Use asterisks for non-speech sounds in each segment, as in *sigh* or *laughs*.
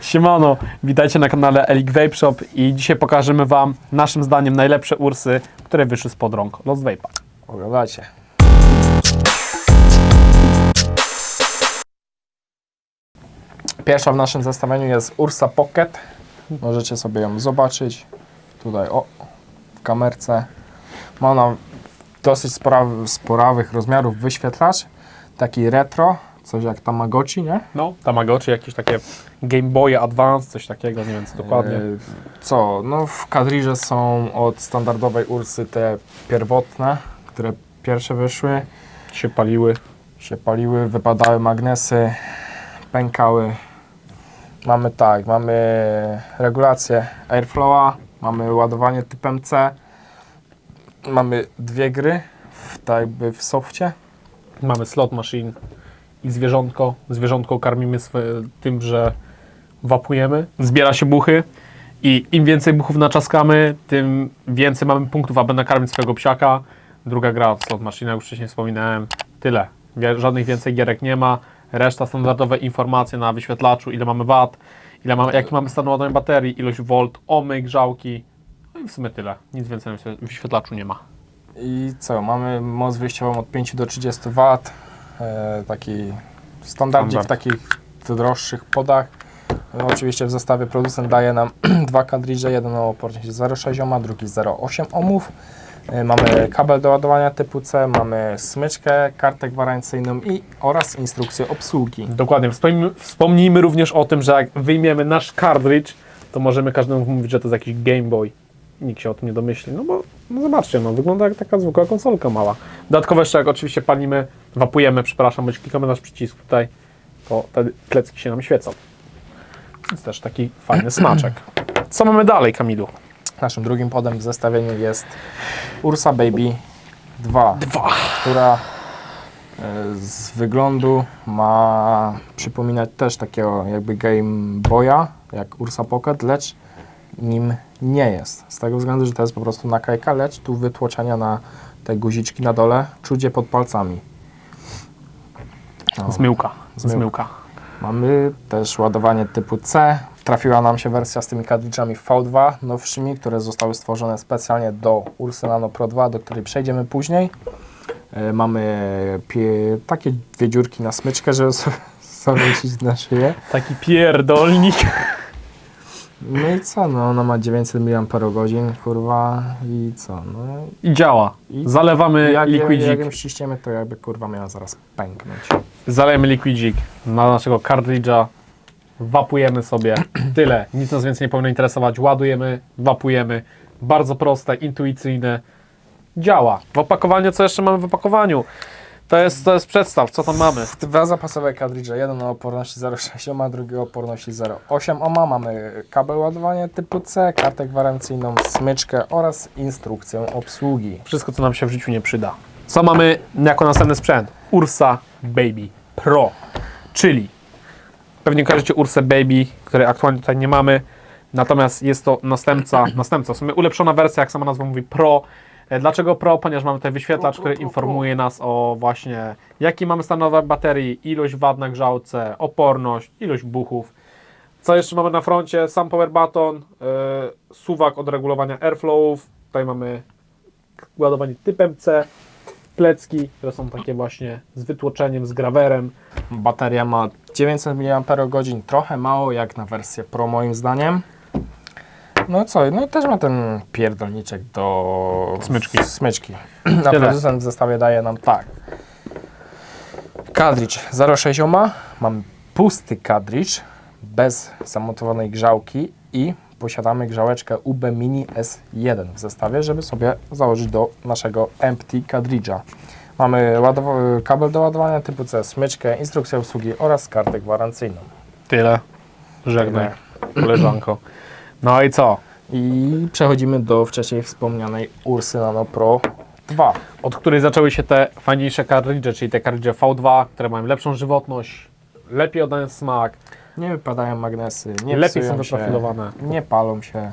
Siemano, witajcie na kanale Elik Vape Shop i dzisiaj pokażemy Wam naszym zdaniem najlepsze ursy, które wyszły spod rąk Lost Vape'a. Oglądajcie. Pierwsza w naszym zestawieniu jest Ursa Pocket. Możecie sobie ją zobaczyć. Tutaj, o, w kamerce. Ma ona dosyć sporawy, sporawych rozmiarów wyświetlacz. Taki retro, coś jak Tamagotchi, nie? No, Tamagotchi, jakieś takie Game Boy Advance, coś takiego, nie wiem co dokładnie. E, Co? No w kadrirze są od standardowej Ursy te pierwotne, które pierwsze wyszły. się paliły. się paliły, wypadały magnesy, pękały. Mamy tak, mamy regulację airflowa, mamy ładowanie typem C, mamy dwie gry, w, tak jakby w softie. Mamy slot machine i zwierzątko. Zwierzątko karmimy tym, że wapujemy. Zbiera się buchy i im więcej buchów naczaskamy, tym więcej mamy punktów, aby nakarmić swojego psiaka. Druga gra w slot machine, już wcześniej wspominałem. Tyle. Żadnych więcej gierek nie ma. Reszta standardowe informacje na wyświetlaczu, ile mamy wat, ile mamy, jaki mamy stan ładowania baterii, ilość volt, omy, grzałki. No i w sumie tyle. Nic więcej na wyświe- wyświetlaczu nie ma. I co, mamy moc wyjściową od 5 do 30 W, taki standardzik w Standard. takich droższych podach. No, oczywiście w zestawie producent daje nam *clears throat* dwa kadridże, jeden o oporności 0,6 ohma, drugi 0,8 ohmów. E, Mamy kabel do ładowania typu C, mamy smyczkę, kartę gwarancyjną i oraz instrukcję obsługi. Dokładnie. Wspomnijmy, wspomnijmy również o tym, że jak wyjmiemy nasz cartridge, to możemy każdemu mówić, że to jest jakiś Game Boy. Nikt się o tym nie domyśli. No bo no zobaczcie, no, wygląda jak taka zwykła konsolka mała. Dodatkowo jeszcze jak oczywiście palimy, wapujemy, przepraszam, bądź klikamy nasz przycisk tutaj, to te plecki się nam świecą. Więc też taki fajny *clears throat* smaczek. Co mamy dalej, Kamilu? Naszym drugim podem w zestawieniu jest Ursa Baby 2. Dwa. która e, z wyglądu ma przypominać też takiego jakby Game Boya, jak Ursa Pocket, lecz nim nie jest. Z tego względu, że to jest po prostu naklejka, lecz tu wytłoczenia na te guziczki na dole czucie pod palcami. O, Zmyłka. Zmyłka. Zmyłka. Mamy też ładowanie typu C. Trafiła nam się wersja z tymi kadridżami V2 nowszymi, które zostały stworzone specjalnie do Ursy Nano Pro 2, do której przejdziemy później. E, Mamy takie dwie dziurki na smyczkę, żeby sobie *laughs* zawiesić na szyję. Taki pierdolnik. No i co, no ona ma 900 mAh, kurwa, i co, no I działa. I Zalewamy jak, jak, liquidzik. jak ją ściśniemy, to jakby kurwa miała zaraz pęknąć. Zalejemy liquidzik na naszego cartridge'a, wapujemy sobie, *clears throat* tyle, nic nas więcej nie powinno interesować, ładujemy, wapujemy, bardzo proste, intuicyjne, działa. W opakowaniu, co jeszcze mamy w opakowaniu? To jest, to jest przedstaw, co tam mamy? Dwa zapasowe kadridże, jeden o oporności 0,6 ohma, drugi o oporności 0,8 ohma. Mamy kabel ładowania typu C, kartę gwarancyjną, smyczkę oraz instrukcję obsługi. Wszystko, co nam się w życiu nie przyda. Co mamy jako następny sprzęt? Ursa Baby Pro, czyli pewnie kojarzycie Ursę Baby, której aktualnie tutaj nie mamy, natomiast jest to następca, następca, w sumie ulepszona wersja, jak sama nazwa mówi, Pro. E, Dlaczego Pro? Ponieważ mamy tutaj wyświetlacz, który informuje nas o właśnie jaki mamy stan baterii, ilość wad na grzałce, oporność, ilość buchów. Co jeszcze mamy na froncie? Sam power button, yy, suwak od regulowania airflowów. Tutaj mamy ładowanie typem C, plecki, które są takie właśnie z wytłoczeniem, z grawerem. Bateria ma 900 mAh, trochę mało jak na wersję Pro moim zdaniem. No co, no i też ma ten pierdolniczek do Smyczki. smyczki. *clears throat* Na producent w zestawie daje nam tak. Kadridż 0,6 ohma, mam pusty kadridż bez zamontowanej grzałki i posiadamy grzałeczkę UB Mini S1 w zestawie, żeby sobie założyć do naszego empty kadridża. Mamy kabel do ładowania typu C, smyczkę, instrukcję obsługi oraz kartę gwarancyjną. Tyle. Żegnaj, *clears throat* koleżanko. No i co? I przechodzimy do wcześniej wspomnianej Ursy Nano Pro 2. Od której zaczęły się te fajniejsze kartridże, czyli te kartridże V2, które mają lepszą żywotność, lepiej oddają smak, Nie wypadają magnesy, nie lepiej psują są się, wyprofilowane. nie palą się.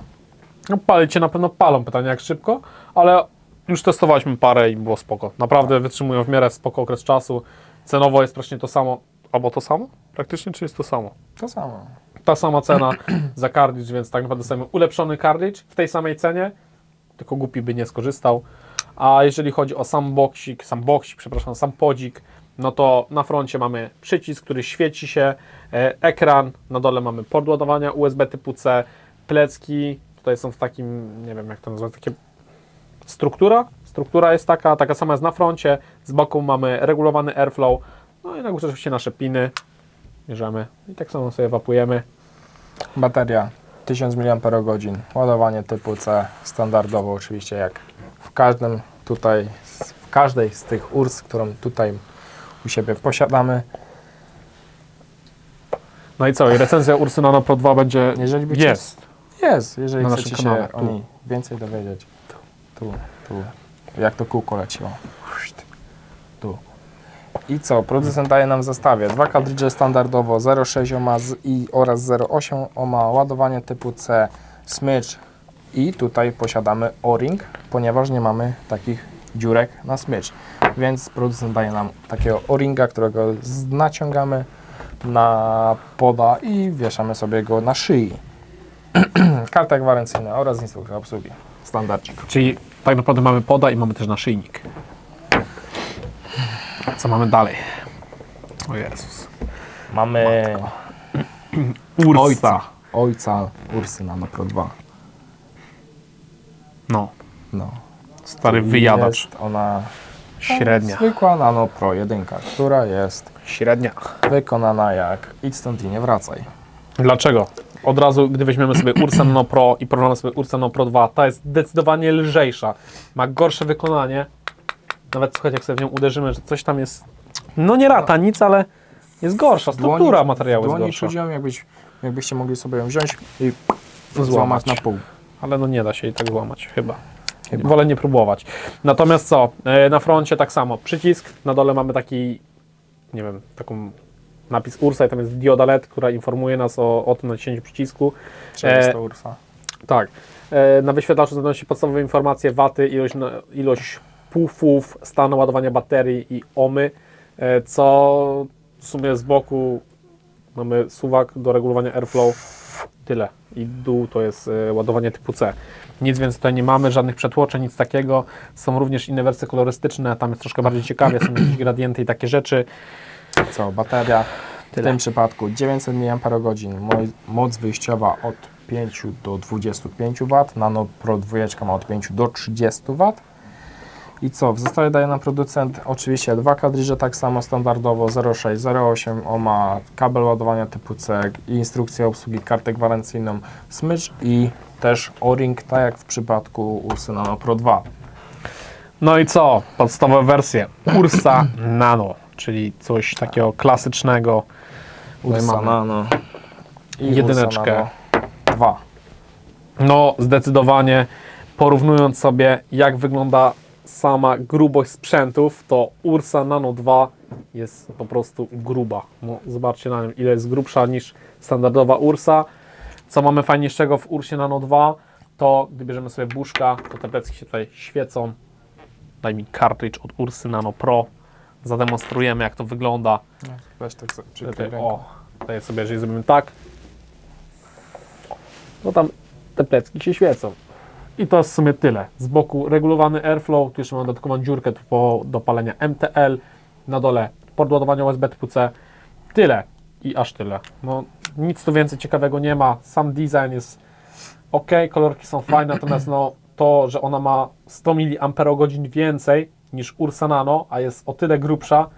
No palić się na pewno palą, pytanie jak szybko, ale już testowaliśmy parę i było spoko. Naprawdę wytrzymują w miarę spoko okres czasu. Cenowo jest praktycznie to samo, albo to samo? Praktycznie, czy jest to samo? To samo. Ta sama cena *clears throat* za cartridge, więc tak naprawdę dostajemy ulepszony cartridge w tej samej cenie, tylko głupi by nie skorzystał. A jeżeli chodzi o sam boksik, sam boksik, przepraszam, sam podzik, no to na froncie mamy przycisk, który świeci się, e, ekran, na dole mamy port ładowania USB typu C, plecki, tutaj są w takim, nie wiem jak to nazwać, takie struktura, struktura jest taka, taka sama jest na froncie, z boku mamy regulowany airflow, no i na górze oczywiście nasze piny, bierzemy. I tak samo sobie wapujemy. Bateria 1000 mAh, ładowanie typu C, standardowo oczywiście jak w każdym tutaj, w każdej z tych urs, którą tutaj u siebie posiadamy. No i co, i recenzja Ursy Nano Pro 2 będzie, Jeżeli by jest. Jest, jeżeli Na chcecie się o tu. niej więcej dowiedzieć. Tu, tu. Jak to kółko leciło. Tu. I co? Producent daje nam w zestawie dwa kadridże standardowo 0,6 ohma z, i oraz 0,8 ohma, ładowanie typu C, smycz i tutaj posiadamy O-ring, ponieważ nie mamy takich dziurek na smycz. Więc producent daje nam takiego O-ringa, którego naciągamy na poda i wieszamy sobie go na szyi. *clears throat* Karta gwarancyjna oraz instrukcja obsługi. Standardzik. Czyli tak naprawdę mamy poda i mamy też naszyjnik. Co mamy dalej? O Jezus. Mamy *clears throat* Ursa. ojca. Ojca Ursy Nano Pro 2. No, No. stary I wyjadacz. Jest ona Średnia. zwykła Nano Pro 1, która jest Średnia. wykonana jak idź stąd i nie wracaj. Dlaczego? Od razu, gdy weźmiemy sobie Ursa Nano Pro i porównamy sobie Ursa Nano Pro 2, ta jest zdecydowanie lżejsza. Ma gorsze wykonanie. Nawet słuchajcie, jak sobie w nią uderzymy, że coś tam jest. No nie rata, nic, ale jest gorsza. Struktura materiału jest dłoni gorsza. czuć ją, jakbyś, jakbyście mogli sobie ją wziąć i Złamać. złamać na pół. Ale no nie da się jej tak złamać, chyba. Chyba. Wolę nie próbować. Natomiast co? E, Na froncie tak samo. Przycisk, na dole mamy taki, nie wiem, taką napis Ursa i tam jest dioda LED, która informuje nas o, o tym naciśnięciu przycisku. Czy jest E, to Ursa? Tak. E, Na wyświetlaczu znajdują się podstawowe informacje, waty, ilość, na- ilość pufów, stan ładowania baterii i ohmy, e, co w sumie z boku mamy suwak do regulowania airflow, tyle. I dół to jest e, ładowanie typu C. Nic więcej tutaj nie mamy, żadnych przetłoczeń, nic takiego. Są również inne wersje kolorystyczne, tam jest troszkę bardziej ciekawie, są jakieś gradienty i takie rzeczy. Co? Bateria w Tyle. tym przypadku 900 mAh, mo- moc wyjściowa od 5 do 25 W, Nano Pro 2 ma od 5 do 30 W. I co? W zestawie daje nam producent oczywiście dwa kadridże tak samo standardowo 0,6, 0,8 ohma, kabel ładowania typu C, instrukcję obsługi, kartę gwarancyjną, smycz i też O-ring, tak jak w przypadku Ursy Nano Pro 2. No i co? Podstawowe wersje. Ursa Nano, czyli coś takiego klasycznego. Ursa mamy Nano i jedyneczkę. Ursa Nano 2. No, zdecydowanie porównując sobie, jak wygląda sama grubość sprzętów, to Ursa Nano 2 jest po prostu gruba. No, zobaczcie na nim, ile jest grubsza niż standardowa Ursa. Co mamy fajniejszego w Ursie Nano 2, to gdy bierzemy sobie buszka, to te plecki się tutaj świecą. Daj mi cartridge od Ursy Nano Pro. Zademonstrujemy, jak to wygląda. Weź tak sobie Tutaj, o, tutaj sobie, jeżeli zrobimy tak, no tam te plecki się świecą. I to jest w sumie tyle. Z boku regulowany airflow, tu jeszcze mamy dodatkową dziurkę po do palenia MTL, na dole port ładowania USB typu C. Tyle i aż tyle. No nic tu więcej ciekawego nie ma. Sam design jest ok, kolorki są fajne, natomiast no to, że ona ma 100 mAh więcej niż Ursa Nano, a jest o tyle grubsza,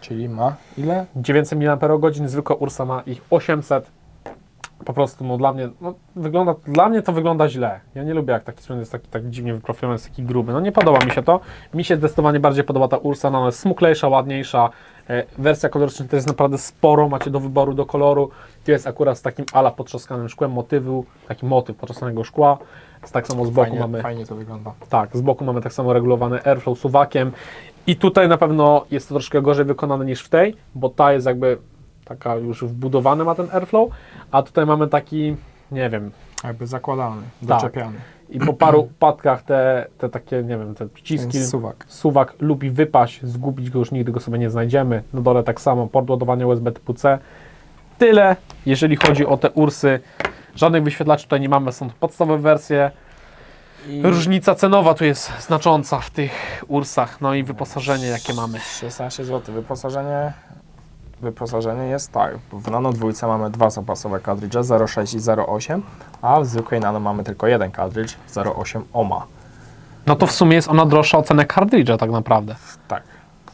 Czyli ma ile? 900 mAh, zwykła Ursa ma ich 800. Po prostu, no dla mnie, no, wygląda, dla mnie to wygląda źle. Ja nie lubię, jak taki sprzęt jest taki tak dziwnie wyprofilowany, jest taki gruby. No nie podoba mi się to. Mi się zdecydowanie bardziej podoba ta Ursa, no ona jest smuklejsza, ładniejsza. E, wersja koloryczna to jest naprawdę sporo, macie do wyboru, do koloru. Tu jest akurat z takim ala potrzaskanym szkłem motywu, taki motyw potrzaskanego szkła. Tak samo z boku Fajnie, mamy fajnie to wygląda. tak, z boku mamy tak samo regulowany airflow suwakiem i tutaj na pewno jest to troszkę gorzej wykonane niż w tej, bo ta jest jakby taka już wbudowany ma ten airflow, a tutaj mamy taki, nie wiem, Jakby zakładany, Tak. doczepiany. i po paru *clears throat* upadkach te, te takie, nie wiem, te przyciski, suwak. suwak lubi wypaść, zgubić go już nigdy go sobie nie znajdziemy, na dole tak samo, port ładowania USB typu C. Tyle, Jeżeli chodzi o te Ursy, żadnych wyświetlaczy tutaj nie mamy, są to podstawowe wersje. I Różnica cenowa tu jest znacząca w tych Ursach, no i wyposażenie jakie mamy. 16 zł. Wyposażenie, wyposażenie jest tak. W Nano dwójce mamy dwa zapasowe kadrydże 0,6 i 0,8, a w zwykłej Nano mamy tylko jeden kadrydż 0,8 ohma. No to w sumie jest ona droższa o cenę kartridża tak naprawdę. Tak.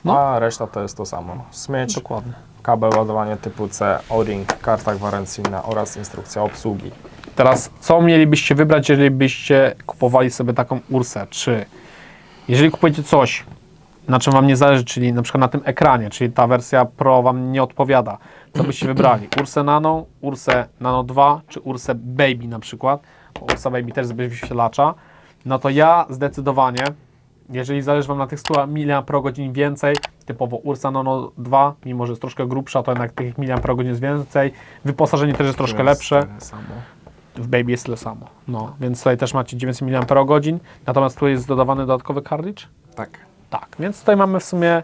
No. A reszta to jest to samo. Smycz, Dokładnie. kabel ładowanie typu C, O-ring, karta gwarancyjna oraz instrukcja obsługi. Teraz, co mielibyście wybrać, jeżeli byście kupowali sobie taką Ursę? Czy jeżeli kupujecie coś, na czym Wam nie zależy, czyli na przykład na tym ekranie, czyli ta wersja Pro Wam nie odpowiada, co byście wybrali? Ursę Nano, Ursę Nano 2, czy Ursę Baby na przykład, bo Ursa Baby też jest bez wyświetlacza, no to ja zdecydowanie, jeżeli zależy Wam na tych 100 mAh więcej, typowo Ursa Nano 2, mimo że jest troszkę grubsza, to jednak tych mAh jest więcej, wyposażenie też jest troszkę lepsze w Baby jest tyle samo. No, więc tutaj też macie 900 mAh, natomiast tu jest dodawany dodatkowy cartridge. Tak. Tak, więc tutaj mamy w sumie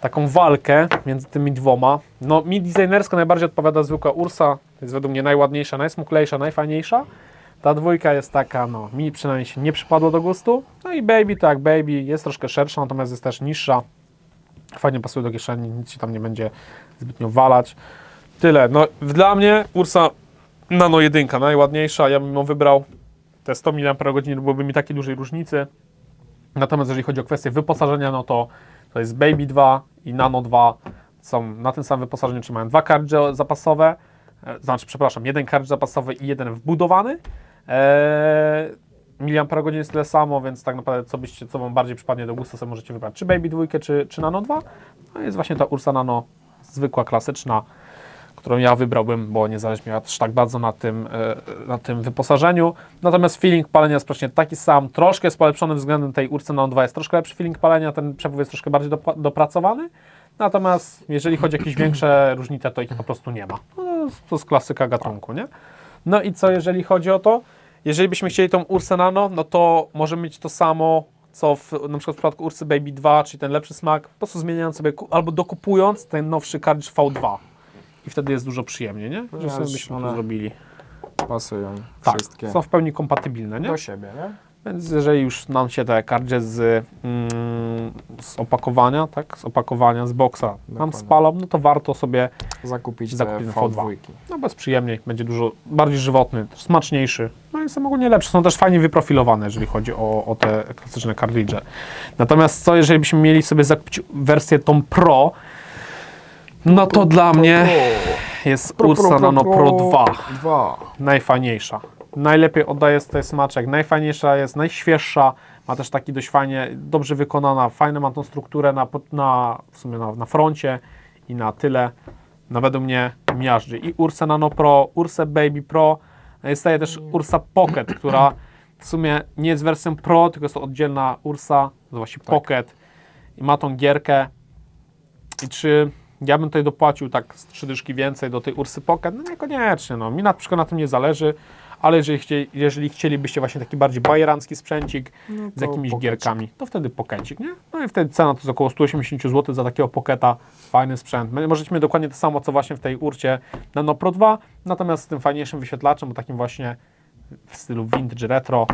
taką walkę między tymi dwoma. No, mi designersko najbardziej odpowiada zwykła Ursa, jest według mnie najładniejsza, najsmuklejsza, najfajniejsza. Ta dwójka jest taka, no, mi przynajmniej się nie przypadło do gustu. No i Baby, tak, Baby jest troszkę szersza, natomiast jest też niższa. Fajnie pasuje do kieszeni, nic się tam nie będzie zbytnio walać. Tyle. No, dla mnie Ursa Nano 1 najładniejsza. Ja bym ją wybrał. Te 100 mAh byłoby mi takiej dużej różnicy. Natomiast jeżeli chodzi o kwestię wyposażenia, no to to jest Baby 2 i Nano 2 są na tym samym wyposażeniu, czyli mają dwa kartridże zapasowe, e, znaczy, przepraszam, jeden kartridż zapasowy i jeden wbudowany. Eee, miliampere jest tyle samo, więc tak naprawdę co, byście, co Wam bardziej przypadnie do gustu, sobie możecie wybrać, czy Baby 2, czy, czy Nano 2. No jest właśnie ta Ursa Nano zwykła, klasyczna, którą ja wybrałbym, bo nie zależy mi aż tak bardzo na tym, e, na tym wyposażeniu. Natomiast feeling palenia jest praktycznie taki sam, troszkę jest polepszony względem tej Ursa Nano 2, jest troszkę lepszy feeling palenia, ten przepływ jest troszkę bardziej dopracowany. Natomiast jeżeli chodzi o jakieś większe różnice, to ich po prostu nie ma. No, to jest klasyka gatunku, nie? No i co jeżeli chodzi o to? Jeżeli byśmy chcieli tą Ursę Nano, no to możemy mieć to samo, co w, na przykład w przypadku Ursy Baby 2, czyli ten lepszy smak, po prostu zmieniając sobie, albo dokupując ten nowszy kartridż V2. I wtedy jest dużo przyjemniej, nie? Że sobie byśmy to zrobili. Pasują Tak, wszystkie są w pełni kompatybilne, nie? do siebie, nie? Więc jeżeli już nam się te kartridże z, mm, z opakowania, tak, z opakowania, z boxa nam Dokładnie. spalą, no to warto sobie Zakupić Zakupić V2. V2. No bez przyjemniej, będzie dużo bardziej żywotny, smaczniejszy. No i są ogólnie lepsze. Są też fajnie wyprofilowane, jeżeli chodzi o, o te klasyczne kartridże. Natomiast co, jeżeli byśmy mieli sobie zakupić wersję tą Pro, no to dla mnie jest Ursa Nano Pro 2 2. najfajniejsza. Najlepiej oddaje tutaj smaczek, najfajniejsza jest, najświeższa, ma też taki dość fajnie, dobrze wykonana, fajną ma tą strukturę na, na, w sumie na, na froncie i na tyle. No według mnie miażdży. I Ursa Nano Pro, Ursa Baby Pro, jest tutaj też Ursa Pocket, która w sumie nie jest wersją Pro, tylko jest to oddzielna Ursa, nazywa się Pocket i ma tą gierkę. I czy ja bym tutaj dopłacił tak z trzy dyszki więcej do tej Ursy Pocket? No niekoniecznie, no. Mi na przykład na tym nie zależy, ale jeżeli, jeżeli chcielibyście właśnie taki bardziej bajerancki sprzęcik z to jakimiś pokecik. gierkami, to wtedy pokecik, nie? No i wtedy cena to jest około 180 zł za takiego poketa, fajny sprzęt. My możecie mieć dokładnie to samo, co właśnie w tej Urcie Nano Pro 2, natomiast z tym fajniejszym wyświetlaczem, bo takim właśnie w stylu vintage retro,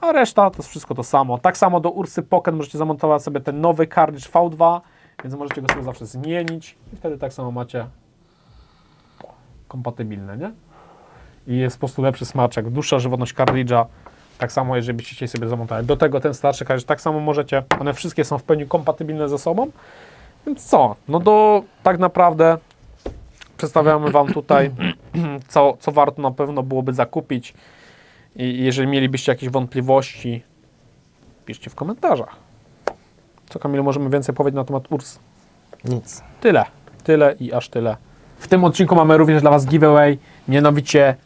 a reszta to jest wszystko to samo. Tak samo do Ursy Pocket możecie zamontować sobie ten nowy cartridge V2, więc możecie go sobie zawsze zmienić i wtedy tak samo macie kompatybilne, nie? I jest po prostu lepszy smaczek, dłuższa żywotność kartridża. Tak samo, jeżeli byście chcieli sobie zamontować. Do tego ten starszy kartridż tak samo możecie. One wszystkie są w pełni kompatybilne ze sobą. Więc co? No do tak naprawdę przedstawiamy Wam tutaj, *clears throat* co, co warto na pewno byłoby zakupić. I jeżeli mielibyście jakieś wątpliwości, piszcie w komentarzach. Co Kamilu możemy więcej powiedzieć na temat Urs? Nic. Tyle. Tyle i aż tyle. W tym odcinku mamy również dla Was giveaway, mianowicie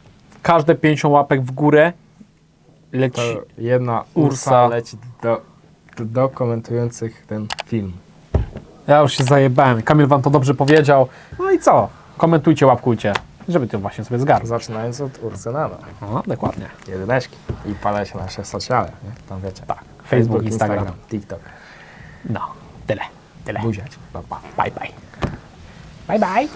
każde 50 łapek w górę leci. To jedna Ursa. Ursa leci do, do, komentujących ten film. Ja już się zajebałem. Kamil Wam to dobrze powiedział. No i co? Komentujcie, łapkujcie, żeby to właśnie sobie zgarnąć. Zaczynając od Ursy Nano. No, dokładnie. Jedyneczki. I palę się nasze sociale, nie? Tam wiecie. Tak. Facebook, Instagram. TikTok. No, tyle. Tyle. Buziać. Pa, pa. Bye, bye. Bye, bye.